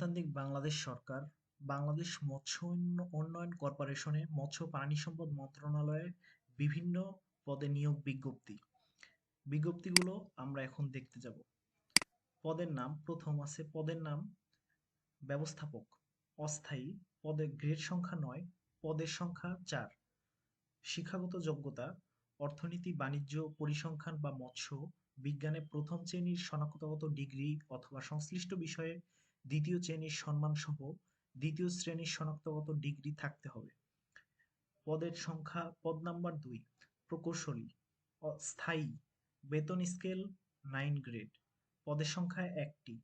গণতান্ত্রিক বাংলাদেশ সরকার, বাংলাদেশ মৎস্য উন্নয়ন কর্পোরেশনে মৎস্য প্রাণী সম্পদ মন্ত্রণালয়ে বিভিন্ন পদে নিয়োগ বিজ্ঞপ্তি। বিজ্ঞপ্তিগুলো আমরা এখন দেখতে যাব। পদের নাম প্রথম আছে, পদের নাম ব্যবস্থাপক। অস্থায়ী পদের গ্রেড সংখ্যা নয়, পদের সংখ্যা চার। শিক্ষাগত যোগ্যতা, অর্থনীতি, বাণিজ্য, পরিসংখ্যান বা মৎস্য বিজ্ঞানে প্রথম শ্রেণির শনাক্তগত ডিগ্রি অথবা সংশ্লিষ্ট বিষয়ে দ্বিতীয় শ্রেণির সম্মানসহ দ্বিতীয় শ্রেণির শনাক্তগত ডিগ্রি থাকতে হবে। পদের সংখ্যা পদ নাম্বার দুই, প্রকৌশলী স্থায়ী, বেতন স্কেল নাইন গ্রেড। পদের সংখ্যা একটি,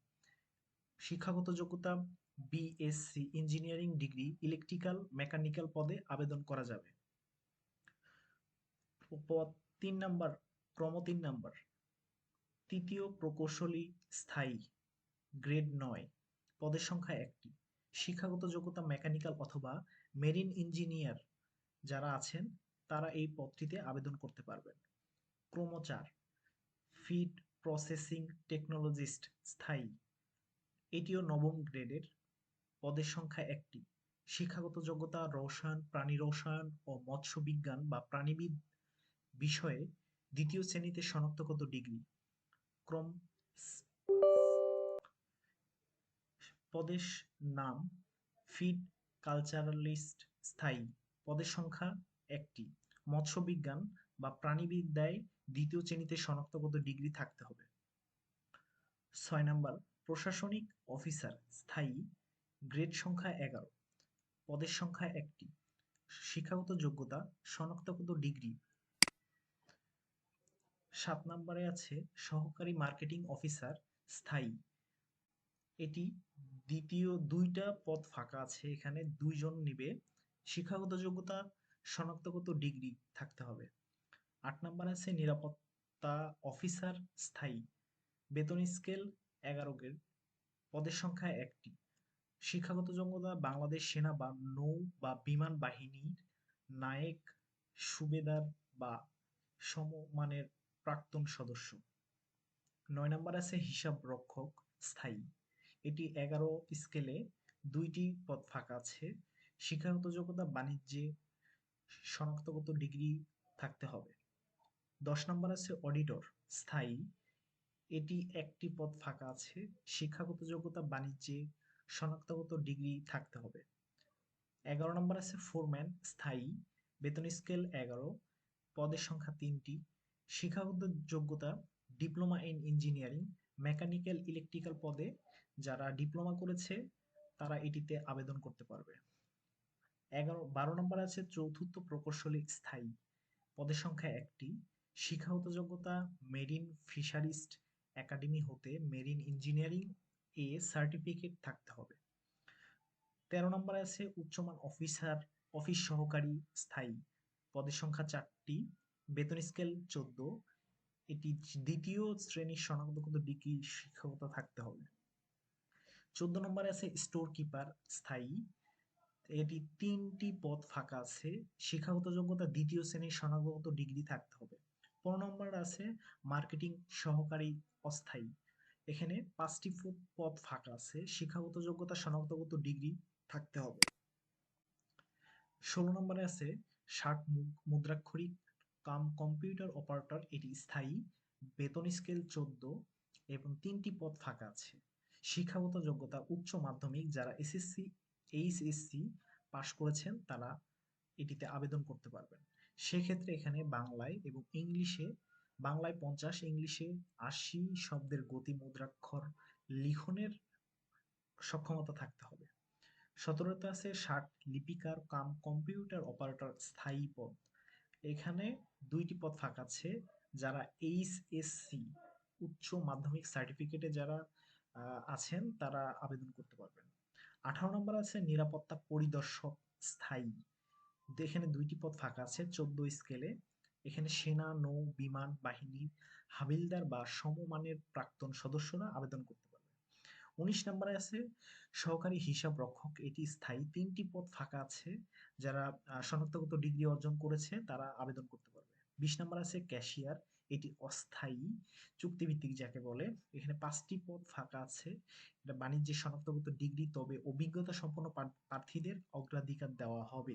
শিক্ষাগত যোগ্যতা BSc engineering degree, electrical, mechanical পদে আবেদন করা যাবে। পদ তিন নাম্বার, ক্রম তিন নাম্বার, তৃতীয় প্রকৌশলী স্থায়ী, গ্রেড নয়। পদের সংখ্যা একটি। শিক্ষাগত যোগ্যতা মেকানিক্যাল অথবা মেরিন ইঞ্জিনিয়ার যারা আছেন, তারা এই পদটিতে আবেদন করতে পারবেন। ক্রম চার, ফিড প্রসেসিং টেকনোলজিস্ট স্থায়ী। এটিও নবম গ্রেডের। পদের সংখ্যা একটি। শিক্ষাগত যোগ্যতা রসায়ন, প্রাণী রসায়ন ও মৎস্য বিজ্ঞান বা প্রাণীবিদ বিষয়ে দ্বিতীয় শ্রেণীতে শনাক্তগত ডিগ্রি। ক্রম পদের নাম ফিড কালচারালিস্ট স্থায়ী। পদের সংখ্যা একটি। মৎস্য বিজ্ঞান বা প্রাণীবিদ্যায় দ্বিতীয় শ্রেণীতে শনাক্তগত ডিগ্রি থাকতে হবে। ছয় নাম্বার, প্রশাসনিক অফিসার স্থায়ী, গ্রেড সংখ্যা এগারো। পদের সংখ্যা একটি। শিক্ষাগত যোগ্যতা শনাক্তগত ডিগ্রি। সাত নম্বরে আছে, সহকারী মার্কেটিং অফিসার স্থায়ী। এটি দ্বিতীয় দুইটা পদ ফাঁকা আছে। এখানে দুইজন নিবে। শিক্ষাগত যোগ্যতা, শনাক্তগত ডিগ্রি থাকতে হবে। আট নাম্বার আছে নিরাপত্তা অফিসার স্থায়ী। বেতন স্কেল এগারো গ্রেড। পদের সংখ্যা একটি। শিক্ষাগত যোগ্যতা, বাংলাদেশ সেনা বা নৌ বা বিমান বাহিনীর নায়েক, সুবেদার বা সমমানের প্রাক্তন সদস্য। নয় নম্বর আছে হিসাব রক্ষক স্থায়ী। এটি এগারো স্কেলে দুইটি পদ ফাঁকা আছে। শিক্ষাগত যোগ্যতা বাণিজ্যে শনাক্তগত ডিগ্রি থাকতে হবে। দশ নম্বর আছে অডিটর, স্থায়ী। এটি একটি পদ ফাঁকা আছে। শিক্ষাগত যোগ্যতা বাণিজ্যে শনাক্তগত ডিগ্রি থাকতে হবে। এগারো নম্বর আছে ফোরম্যান, স্থায়ী। বেতন স্কেল এগারো, পদের সংখ্যা তিনটি। শিক্ষাগত যোগ্যতা diploma in engineering, mechanical electrical পদে যারা ডিপ্লোমা করেছে, তারা এটিতে আবেদন করতে পারবে। এগারো, বারো নম্বর আছে চতুর্থ প্রকৌশলী স্থায়ী। পদের সংখ্যা একটি। শিক্ষাগত যোগ্যতা মেরিন ফিশারিস্ট একাডেমি হতে মেরিন ইঞ্জিনিয়ারিং এ সার্টিফিকেট থাকতে হবে। তেরো নম্বরে আছে উচ্চমান অফিসার অফিস সহকারী স্থায়ী। পদের সংখ্যা চারটি। বেতন স্কেল চোদ্দ। এটি দ্বিতীয় শ্রেণির শনাক্তগত ডিগ্রি শিক্ষকতা থাকতে হবে। চোদ্দ নম্বরে আছে স্টোর কিপার স্থায়ী। এটি তিনটি পদ ফাঁকা আছে। শিক্ষাগত যোগ্যতা দ্বিতীয় শ্রেণির শনাক্তগত ডিগ্রি থাকতে হবে। পনেরো নম্বর আছে মার্কেটিং সহকারী অস্থায়ী। এখানে পাঁচটি পদ ফাঁকা আছে। শিক্ষাগত যোগ্যতা শনাক্তগত ডিগ্রি থাকতে হবে। ষোলো নম্বরে আছে ষাট মুদ্রাক্ষরিক কাম কম্পিউটার অপারেটর, এটি স্থায়ী। বেতন স্কেল চোদ্দ এবং তিনটি পদ ফাঁকা আছে। শিক্ষাগত যোগ্যতা উচ্চ মাধ্যমিক যারা এসএসসি এইচএসসি পাশ করেছেন তারা এটিতে আবেদন করতে পারবেন। সেক্ষেত্রে এখানে বাংলায় এবং ইংলিশে, বাংলায় পঞ্চাশ, ইংলিশে আশি শব্দের গতি মুদ্রাক্ষর লিখনের সক্ষমতা থাকতে হবে। সতেরোতে আছে ষাট লিপিকার কাম কম্পিউটার অপারেটর স্থায়ী পদ। এখানে দুইটি পদ ফাঁকা আছে, যারা এইচএসসি উচ্চ মাধ্যমিক সার্টিফিকেটে যারা আছেন, তারা আবেদন করতে পারবেন। আঠারো নম্বর আছে নিরাপত্তা পরিদর্শক স্থায়ী। এখানে দুইটি পদ ফাঁকা আছে, চোদ্দ স্কেলে এখানে সেনা, নৌ, বিমান, বাহিনী হাবিলদার বা সমমানের প্রাক্তন সদস্যরা আবেদন করতে পারবে। উনিশ নম্বরে আছে সহকারী হিসাব রক্ষক, এটি স্থায়ী। তিনটি পদ ফাঁকা আছে, যারা শনাক্তগত ডিগ্রি অর্জন করেছে, তারা আবেদন করতে পারবে। বিশ নম্বর আছে ক্যাশিয়ার। এটি অস্থায়ী চুক্তিভিত্তিক যাকে বলে। এখানে পাঁচটি পদ ফাঁকা আছে। এটা বাণিজ্যিক শনাক্তগত ডিগ্রি, তবে অভিজ্ঞতা সম্পন্ন প্রার্থীদের অগ্রাধিকার দেওয়া হবে।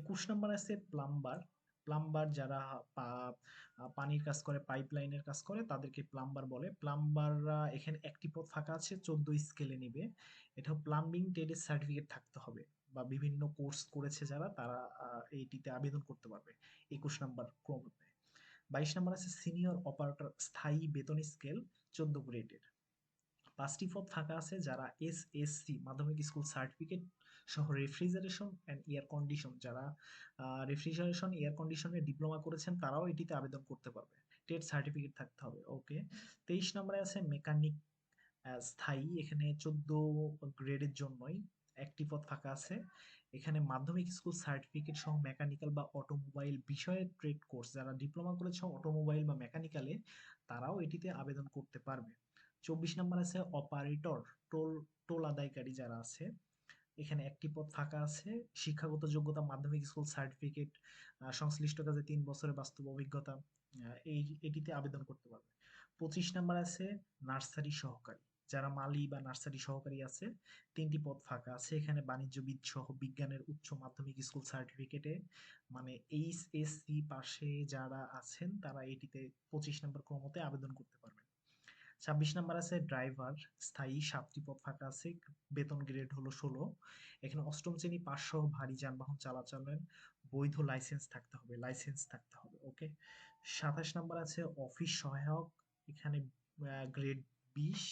একুশ নম্বর আছে প্লাম্বার। প্লাম্বার যারা পানির কাজ করে, পাইপলাইনের কাজ করে, তাদেরকে প্লাম্বার বলে। প্লাম্বাররা এখানে একটি পদ ফাঁকা আছে চোদ্দ স্কেলে নিবে। এটা প্লাম্বিং ট্রেডের সার্টিফিকেট থাকতে হবে বা বিভিন্ন কোর্স করেছে যারা, তারা এইটিতে আবেদন করতে পারবে। একুশ নম্বর ক্রমে বাইশ নম্বর আছে সিনিয়র অপারেটর স্থায়ী বেতন স্কেল চোদ্দ গ্রেডের পাঁচটি পদ ফাঁকা আছে যারা এস এস সি মাধ্যমিক স্কুল সার্টিফিকেট সহ রেফ্রিজারেশন অ্যান্ড এয়ার কন্ডিশন যারা রেফ্রিজারেশন এয়ার কন্ডিশনে ডিপ্লোমা করেছেন, তারাও এটিতে আবেদন করতে পারবে। টেট সার্টিফিকেট থাকতে হবে ওকে তেইশ নম্বরে আছে মেকানিক স্থায়ী, এখানে চোদ্দ গ্রেডের জন্যই একটি পদ ফাঁকা আছে। এখানে মাধ্যমিক স্কুল সার্টিফিকেট সহ মেকানিক্যাল বা অটোমোবাইল বিষয়ে ট্রেড কোর্স যারা ডিপ্লোমা করেছে অটোমোবাইল বা মেকানিক্যালে তারাও এটিতে আবেদন করতে পারবে। চব্বিশ নম্বর আছে অপারেটর টোল টোল আদায়কারী যারা আছে, এখানে একটি পদ ফাঁকা আছে। শিক্ষাগত যোগ্যতা, মাধ্যমিক স্কুল সার্টিফিকেট সংশ্লিষ্ট কাজে তিন বছরের বাস্তব অভিজ্ঞতা এই, এটিতে আবেদন করতে পারবে। পঁচিশ নাম্বার আছে নার্সারি সহকারী। যারা মালি বা নার্সারি সহকারী আছে, তিনটি পদ ফাঁকা আছে। এখানে বাণিজ্যবিদ সহ বিজ্ঞানের উচ্চ মাধ্যমিক স্কুল সার্টিফিকেটে মানে এইচ এস সি পাশে যারা আছেন, তারা এটিতে পঁচিশ নম্বর ক্রমতে আবেদন করতে পারবেন। ছাব্বিশ নাম্বার আছে ড্রাইভার, স্থায়ী সাতটি পদ ফাঁকা আছে, বেতন গ্রেড হলো ষোলো। এখানে অষ্টম শ্রেণি পাঁচশো ভারী যানবাহন চলাচলের বৈধ লাইসেন্স থাকতে হবে, লাইসেন্স থাকতে হবে, ওকে? সাতাশ নাম্বার আছে অফিস সহায়ক, এখানে গ্রেড বিশ।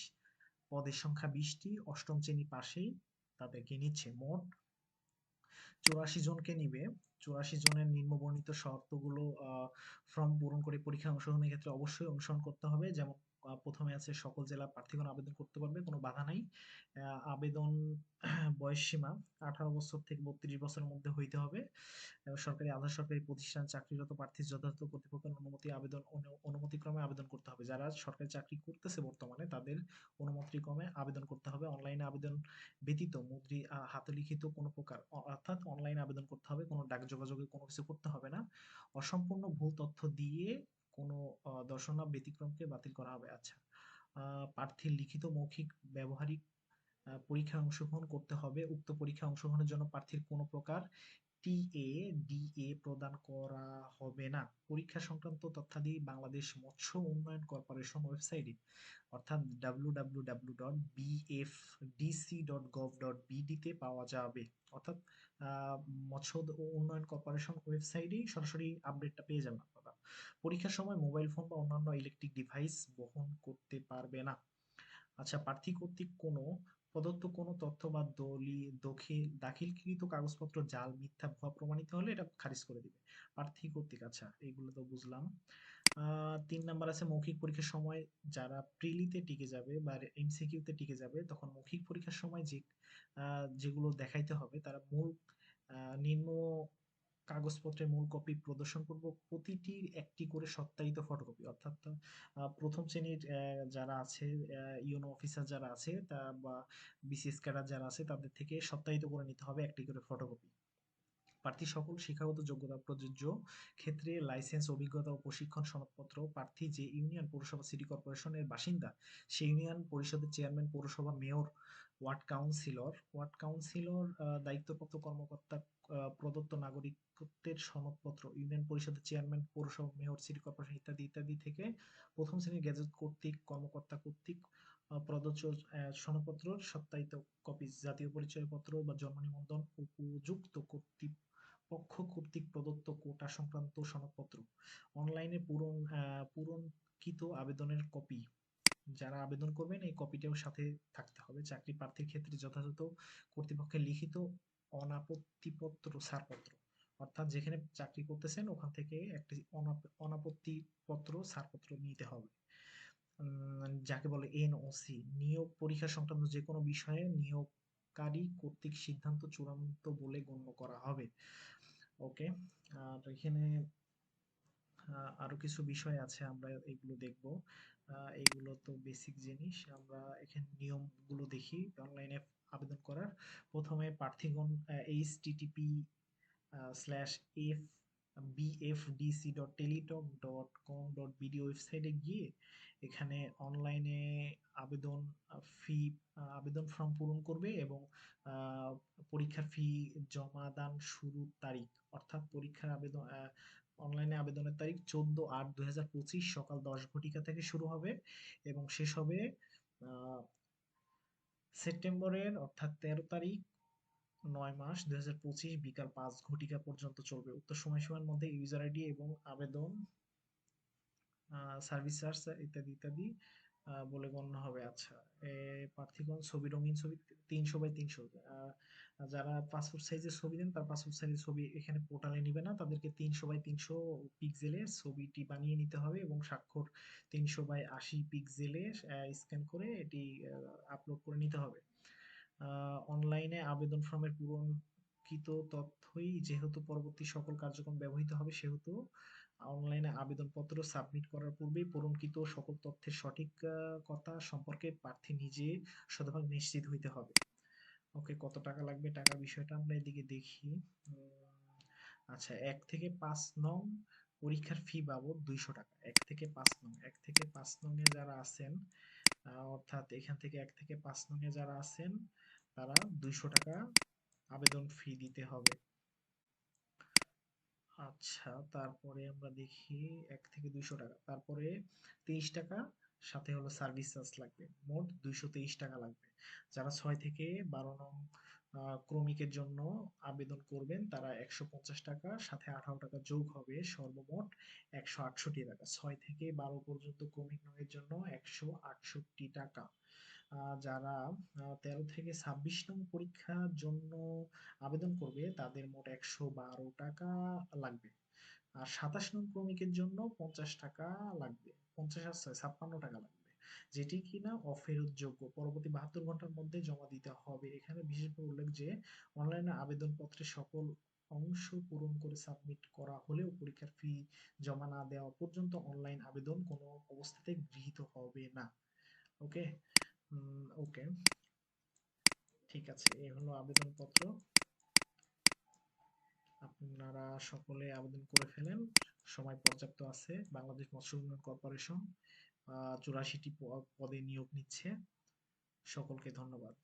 পদের সংখ্যা বিশটি, অষ্টম শ্রেণি পাশেই তাদেরকে নিচ্ছে মোট চুরাশি জনকে নিবে। চুরাশি জনের নিম্নবর্ণিত শর্তগুলো ফর্ম পূরণ করে পরীক্ষা অংশগ্রহণের ক্ষেত্রে অবশ্যই অনুসরণ করতে হবে। যেমন প্রথমে আছে সকল জেলা প্রার্থীগণ আবেদন করতে পারবে, কোনো বাধা নাই। আবেদন বয়স সীমা আঠারো বছর থেকে বত্রিশ বছরের মধ্যে হইতে হবে। সরকারি আধা সরকারি প্রতিষ্ঠান চাকরিরত প্রার্থী যথাযথ কর্তৃপক্ষের অনুমতি, আবেদন অনুমতিক্রমে আবেদন করতে হবে। যারা সরকারি চাকরি করতেছে বর্তমানে, তাদের অনুমতিক্রমে আবেদন করতে হবে। অনলাইনে আবেদন ব্যতীত মুদ্রি হাতে লিখিত কোনো প্রকার অর্থাৎ অনলাইনে আবেদন করতে হবে। কোনো ডাক যোগাযোগে কোনো কিছু করতে হবে না। অসম্পূর্ণ ভুল তথ্য দিয়ে কোনো দর্শনা ব্যতিক্রমকে বাতিল করা হবে। আচ্ছা প্রার্থীর লিখিত মৌখিক ব্যবহারিক পরীক্ষায় অংশগ্রহণ করতে হবে। উক্ত পরীক্ষায় অংশগ্রহণের জন্য প্রার্থীর কোনো প্রকার টিএ, ডিএ প্রদান করা হবে না। পরীক্ষা সংক্রান্ত তথ্যাদি বাংলাদেশ মৎস্য উন্নয়ন কর্পোরেশন ওয়েবসাইটে, অর্থাৎ www.bfdc.gov.bd তে পাওয়া যাবে। অর্থাৎ মৎস্য উন্নয়ন কর্পোরেশন ওয়েবসাইটেই সরাসরি আপডেটটা পেয়ে যাবেন পরীক্ষার সময় মোবাইল ফোন বা অন্যান্য ইলেকট্রিক ডিভাইস বহন করতে পারবে না। আচ্ছা প্রার্থী কর্তৃক কোনো প্রদত্ত কোনো তথ্য বা দলি দখিল দাখিলকৃত কাগজপত্র, জাল, মিথ্যা, ভুয়া প্রমাণিত হলে এটা খারিজ করে দিবে। প্রার্থী কর্তৃক আচ্ছা এইগুলো তো বুঝলাম। তিন নাম্বার আছে মৌখিক পরীক্ষার সময় যারা প্রিলিতে টিকে যাবে বা এমসিকিউতে টিকে যাবে, তখন মৌখিক পরীক্ষার সময় যে যেগুলো দেখাইতে হবে, তারা মূল নিম্ন কাগজপত্রের মূল কপি প্রদর্শন করব। প্রতিটি একটি করে সত্যায়িত ফটোকপি অর্থাৎ প্রথম শ্রেণির যারা আছে ইউনো অফিসার যারা আছে, তা বা বিসিএস ক্যাডার যারা আছে, তাদের থেকে সত্যায়িত করে নিতে হবে একটি করে ফটোকপি প্রার্থী সকল শিক্ষাগত যোগ্যতা, প্রযোজ্য ক্ষেত্রে লাইসেন্স অভিজ্ঞতা ও প্রশিক্ষণ সনদপত্র, প্রার্থী যে ইউনিয়ন পৌরসভা সিটি কর্পোরেশনের বাসিন্দা, সেই ইউনিয়ন পরিষদের চেয়ারম্যান পৌরসভা mayor ward councillor ward councillor দায়িত্বপ্রাপ্ত কর্মকর্তা প্রদত্ত নাগরিকত্বের সনদপত্র, ইউনিয়ন পরিষদের চেয়ারম্যান, পৌরসভা, মেয়র, সিটি কর্পোরেশন ইত্যাদি ইত্যাদি থেকে প্রথম শ্রেণির গ্যাজেট কর্তৃক, কর্মকর্তা কর্তৃক প্রদত্ত সনদপত্র, সত্যায়িত কপি জাতীয় পরিচয়পত্র বা জন্ম নিবন্ধন উপযুক্ত কর্তৃপক্ষ কর্তৃক প্রদত্ত কোটা সংক্রান্ত সনদপত্র। অনলাইনে পূরণ পূরণকৃত আবেদনের কপি যারা আবেদন করবেন, এই কপিটাও সাথে থাকতে হবে। চাকরি প্রার্থীর ক্ষেত্রে যথাযথ কর্তৃপক্ষের লিখিত অনাপত্তিপত্র, ছাড়পত্র। অর্থাৎ যেখানে চাকরি করতেছেন, ওখান থেকে একটি অনাপত্তি পত্র ছাড়পত্র নিতে হবে। যাকে বলে এনওসি, নিয়োগ পরীক্ষা সংক্রান্ত যে কোনো বিষয়ে নিয়োগকারী কর্তৃক সিদ্ধান্ত চূড়ান্ত বলে গণ্য করা হবে। ওকে? আর এখানে আরও কিছু বিষয় আছে, আমরা এগুলো দেখব। এগুলো তো বেসিক জিনিস। আমরা এখানে নিয়মগুলো দেখি। অনলাইনে আবেদন করার। প্রথমে প্রার্থীগণ H TTP slash F bfdc.teletalk.com.bd ওয়েবসাইটে গিয়ে এখানে অনলাইনে আবেদন ফি আবেদন ফর্ম পূরণ করবে এবং পরীক্ষার ফি জমা দান শুরুর তারিখ, অর্থাৎ পরীক্ষার আবেদন অনলাইনে আবেদনের তারিখ চোদ্দ আট দুই সকাল দশ ঘটিকা থেকে শুরু হবে এবং শেষ হবে সেপ্টেম্বরের, অর্থাৎ তেরো তারিখ, নয় মাস, দুই হাজার পঁচিশ বিকাল পাঁচ ঘটিকা পর্যন্ত চলবে। উক্ত সময়সীমার মধ্যে ইউজার আইডি এবং আবেদন সার্ভিস চার্জ ইত্যাদি ইত্যাদি বলে গণ্য হবে। আচ্ছা প্রার্থীগণ ছবি, রঙিন ছবি তিনশো বাই তিনশো। যারা পাসপোর্ট সাইজের ছবি দেন, তার পাসপোর্ট সাইজের ছবি এখানে পোর্টালে নিবে না। তাদেরকে তিনশো বাই তিনশো পিক্সেলের ছবিটি বানিয়ে নিতে হবে এবং স্বাক্ষর তিনশো বাই আশি পিক্সেলে স্ক্যান করে এটি আপলোড করে নিতে হবে। অনলাইনে আবেদন ফর্মের পূরণকৃত তথ্যই যেহেতু পরবর্তী সকল কার্যক্রম ব্যবহৃত হবে, সেহেতু অনলাইনে আবেদনপত্র সাবমিট করার পূর্বেই পূরণকৃত সকল তথ্যের সঠিকতা সম্পর্কে প্রার্থী নিজে শতভাগ নিশ্চিত হইতে হবে। ওকে কত টাকা লাগবে টাকা বিষয়টা আমরা এদিকে দেখি। আচ্ছা এক থেকে পাঁচ নং পরীক্ষার ফি বাবদ দুইশো টাকা। এক থেকে পাঁচ নং, এক থেকে পাঁচ নং এ যারা আছেন অর্থাৎ এখান থেকে এক থেকে পাঁচ নং এ যারা আছেন, তারা দুইশো টাকা আবেদন ফি দিতে হবে। আচ্ছা তারপরে আমরা দেখি এক থেকে দুইশো টাকা। তারপরে তেইশ টাকা, সাথে হলো সার্ভিস চার্জ লাগবে। মোট দুইশো তেইশ টাকা লাগবে। যারা ছয় থেকে বারো নং ক্রমিকের জন্য আবেদন করবেন, তারা একশো পঞ্চাশ টাকা, সাথে আঠারো টাকা যোগ হবে সর্বমোট একশো আটষট্টি টাকা। ছয় থেকে বারো পর্যন্ত ক্রমিক নং এর জন্য একশো আটষট্টি টাকা। যারা তেরো থেকে ছাব্বিশ নং পরীক্ষার জন্য আবেদন করবে, তাদের মোট একশো বারো টাকা লাগবে। আর সাতাশ নং ক্রমিকের জন্য পঞ্চাশ টাকা লাগবে, পঞ্চাশ আর ছয়, ছাপ্পান্ন টাকা লাগবে। যেটি কিনা অফেরতযোগ্য পরবর্তী বাহাত্তর ঘণ্টার মধ্যে জমা দিতে হবে। এখানে বিশেষভাবে উল্লেখ যে, অনলাইনে আবেদনপত্রে সকল অংশ পূরণ করে সাবমিট করা হলেও পরীক্ষার ফি জমা না দেওয়া পর্যন্ত অনলাইন আবেদন কোনো অবস্থাতে গৃহীত হবে না। ওকে? ওকে ঠিক আছে, এই হলো আবেদনপত্র। আপনারা সকলে আবেদন করে ফেলেন। সময় পর্যাপ্ত আছে। বাংলাদেশ মৎস্য উন্নয়ন কর্পোরেশন চুরাশিটি পদে নিয়োগ নিচ্ছে। সকলকে ধন্যবাদ।